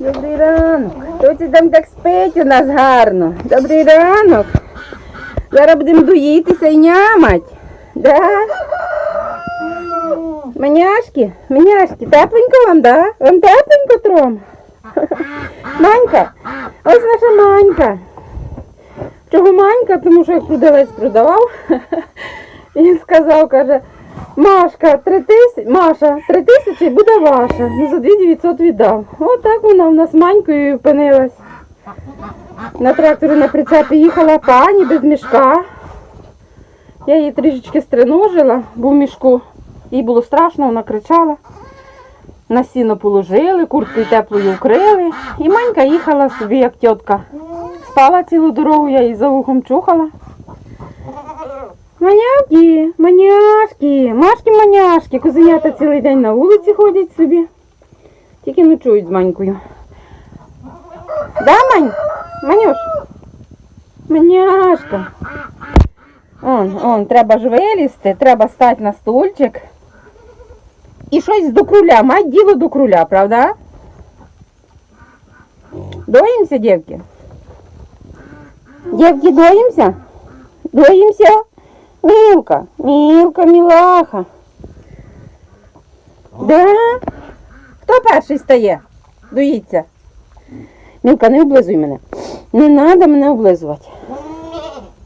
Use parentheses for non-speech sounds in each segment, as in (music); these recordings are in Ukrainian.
Добрий ранок. Хто це там так спить у нас гарно? Добрий ранок. Зараз будемо доїтися і нямать. Да? Маняшки, маняшки, тепленько вам, да? Вам тепленько тром? Манька, ось наша манька. Чого манька? Тому що як продавець продавав, він сказав, каже, Машка, три тисячі, Маша, три тисячі буде ваша. Ну за 2900 віддав. Отак вона в нас манькою опинилась. На тракторі на прицепі їхала пані без мішка. Я її трішечки стриножила, бо в мішку. Їй було страшно, вона кричала. На сіно положили, курткою теплою вкрили. І манька їхала собі, як тітка. Спала цілу дорогу, я її за вухом чухала. Маняшки, маняшки, машки, маняшки, козенята цілий день на вулиці ходять собі. Тільки ночують з манькою. Да, Мань? Манюш? Маняшка. Он, он, треба ж вилізти, треба стати на стульчик. І щось до круля, мать діло до круля, правда? Доїмося, дівки? Дівки, доїмося? Доїмося? Мілка, Мілка, мілаха. Да? Хто перший стає? Доїться. Мілка, не облизуй мене. Не треба мене облизувати.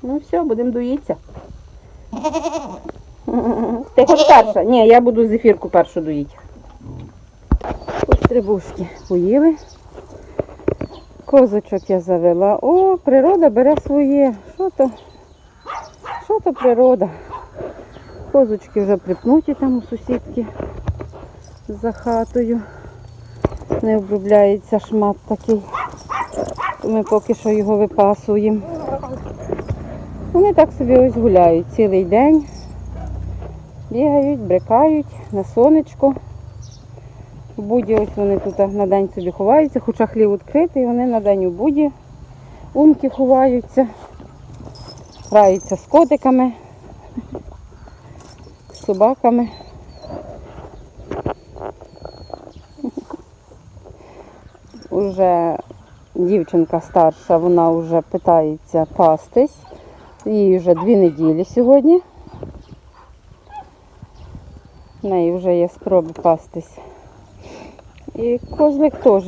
Ну все, будемо доїтися. Ти хоч перша? Ні, я буду зефірку першу доїти. Ось трибушки поїли. Козочок я завела. О, природа бере своє. Що то? Що то природа? Козочки вже припнуті там у сусідки за хатою. Не обробляється шмат такий. Ми поки що його випасуємо. Вони так собі ось гуляють цілий день. Бігають, брикають на сонечку. В буді ось вони тут на день собі ховаються, хоча хлів відкритий, вони на день у буді. Умки ховаються граються з котиками, з собаками. Уже дівчинка старша, вона вже питається пастись. Їй вже дві неділі сьогодні. В неї вже є спроби пастись. І козлик теж.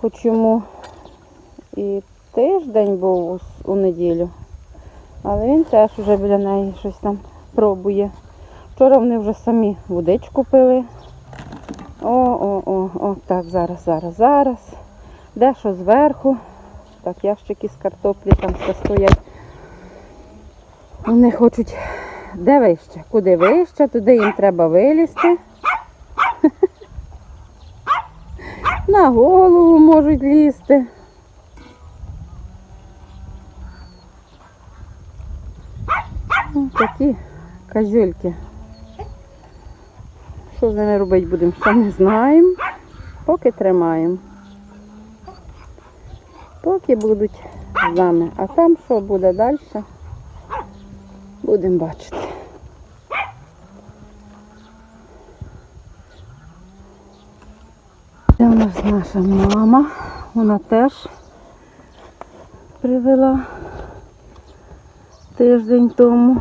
Хоч йому і тиждень був у, неділю. Але він теж вже біля неї щось там пробує. Вчора вони вже самі водичку пили. О, о, так, зараз, зараз, зараз. Де що зверху. Так, ящики з картоплі там ще стоять. Вони хочуть де вище? Куди вище, туди їм треба вилізти. (laughs) На голову можуть лізти. Такі козюльки. Що з ними робити будемо, ще не знаємо. Поки тримаємо. Поки будуть з нами. А там що буде далі, будемо бачити. Це у нас наша мама. Вона теж привела тиждень тому.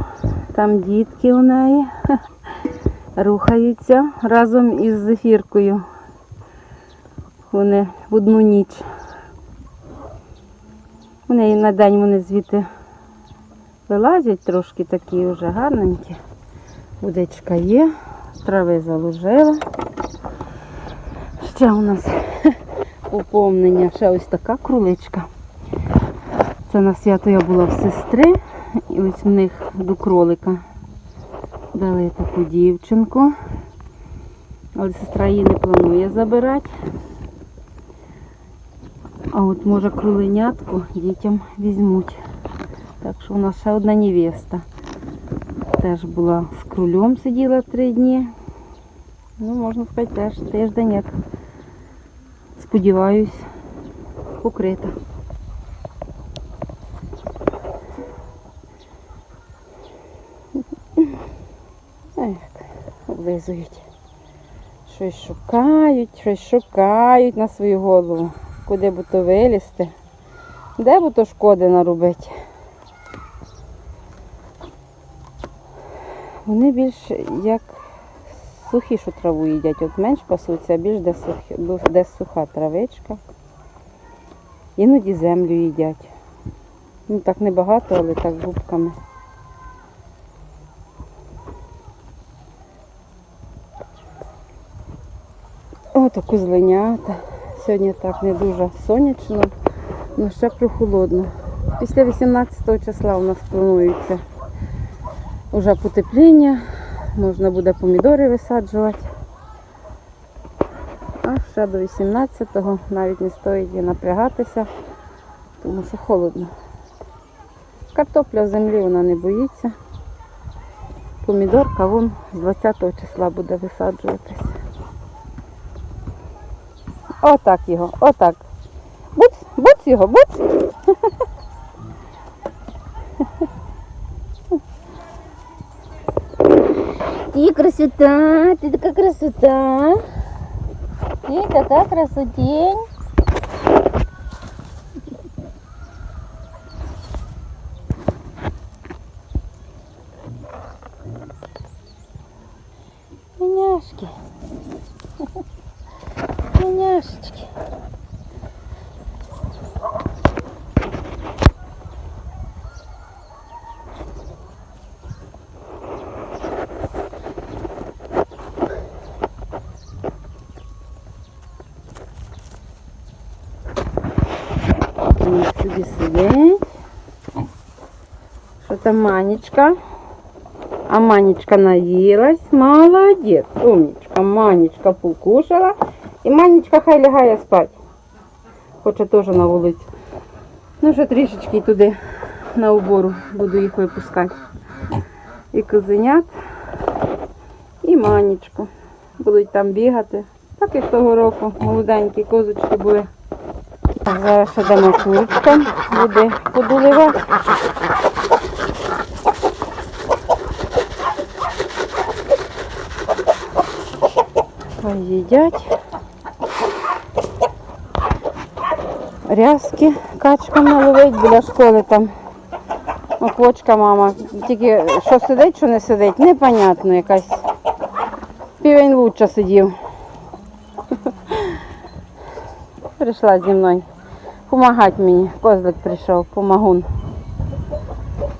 Там дітки у неї (laughs) рухаються разом із зефіркою. Вони в одну ніч. Вони на день вони звідти вилазять трошки такі вже гарненькі. Водичка є, трави заложила. Ще у нас (laughs) поповнення, ще ось така кроличка. Це на свято я була в сестри, і ось в них до кролика дали таку дівчинку. Але сестра її не планує забирати. А от може кроленятку дітям візьмуть. Так що у нас ще одна невеста. Теж була з кролем сиділа три дні. Ну, можна сказати, теж тиждень як. Сподіваюсь, покрита. Облизують. Щось шукають, щось шукають на свою голову. Куди б то вилізти. Де б то шкоди наробити. Вони більш як сухішу траву їдять. От менш пасуться, а більш де, сухі, де суха травичка. Іноді землю їдять. Ну так небагато, але так губками. Ото козленята. Сьогодні так не дуже сонячно, але ще прохолодно. Після 18 числа у нас планується вже потепління, можна буде помідори висаджувати. А ще до 18-го навіть не стоїть і напрягатися, тому що холодно. Картопля в землі вона не боїться. Помідорка вон з 20 числа буде висаджуватись. Отак його, отак. Буц, буц його, буц. Ты красота, ты такая красота. Ты такая красотень. Няшки. Сидять. Що там Манечка? А Манечка наїлась. Молодець. Умничка. Манечка покушала. І Манечка хай лягає спать. Хоче теж на вулицю. Ну, вже трішечки туди на убору буду їх випускати. І козенят, і Манечку. Будуть там бігати. Так як того року молоденькі козочки були. Зараз ще дамо курочкам, буде подуливати. Ой, їдять. Рязки качкам наловить біля школи там. Оквочка мама. Тільки що сидить, що не сидить, непонятно якась. Півень лучше сидів. Прийшла зі мною. Помагати мені. Козлик прийшов, помагун.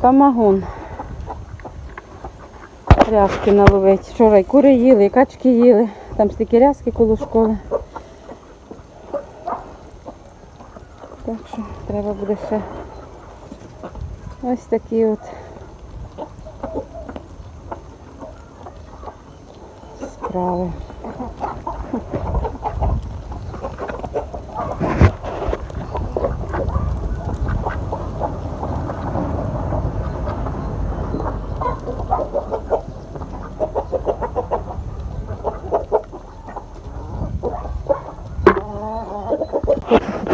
Помагун. Рязки наловить. Вчора й кури їли, і качки їли. Там стільки рязки коло школи. Так що треба буде ще ось такі от справи.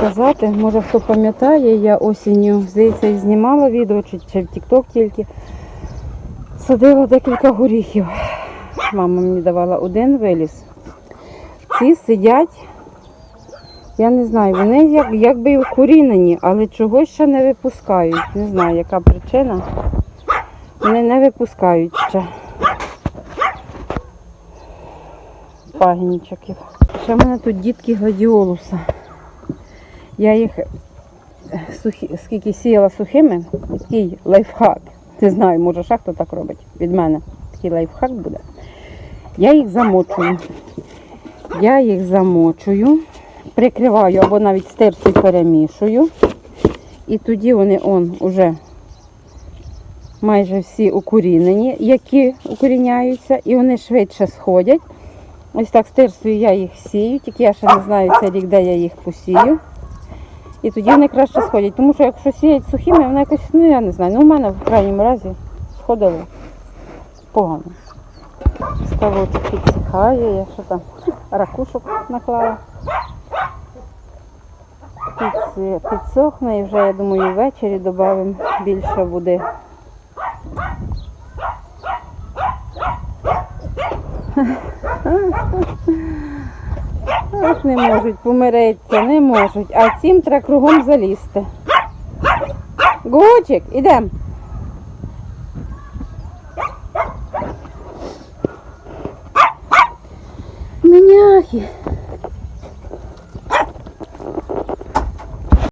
Показати, може хто пам'ятає, я осінню, здається, знімала відео, чи, чи в TikTok тільки. Садила декілька горіхів. Мама мені давала один виліз. Ці сидять, я не знаю, вони як, якби і вкорінені, але чогось ще не випускають. Не знаю, яка причина. Вони не випускають ще. Пагінчиків. Ще в мене тут дітки гладіолуса. Я їх е, сухі, скільки сіяла сухими, такий лайфхак. Не знаю, може ще так робить від мене. Такий лайфхак буде. Я їх замочую. Я їх замочую, прикриваю або навіть стерцю перемішую. І тоді вони он уже майже всі укорінені, які укоріняються, і вони швидше сходять. Ось так стерцею я їх сію, тільки я ще не знаю цей рік, де я їх посію. І тоді вони краще сходять. Тому що якщо сіять сухими, вони якось, ну я не знаю, ну у мене в крайньому разі сходили погано. Ставочок підсихає, я що там ракушок наклала. Підсохне і вже, я думаю, ввечері додамо більше води. Ах, не можуть помиритися, не можуть. А цим треба кругом залізти. Гучик, ідем.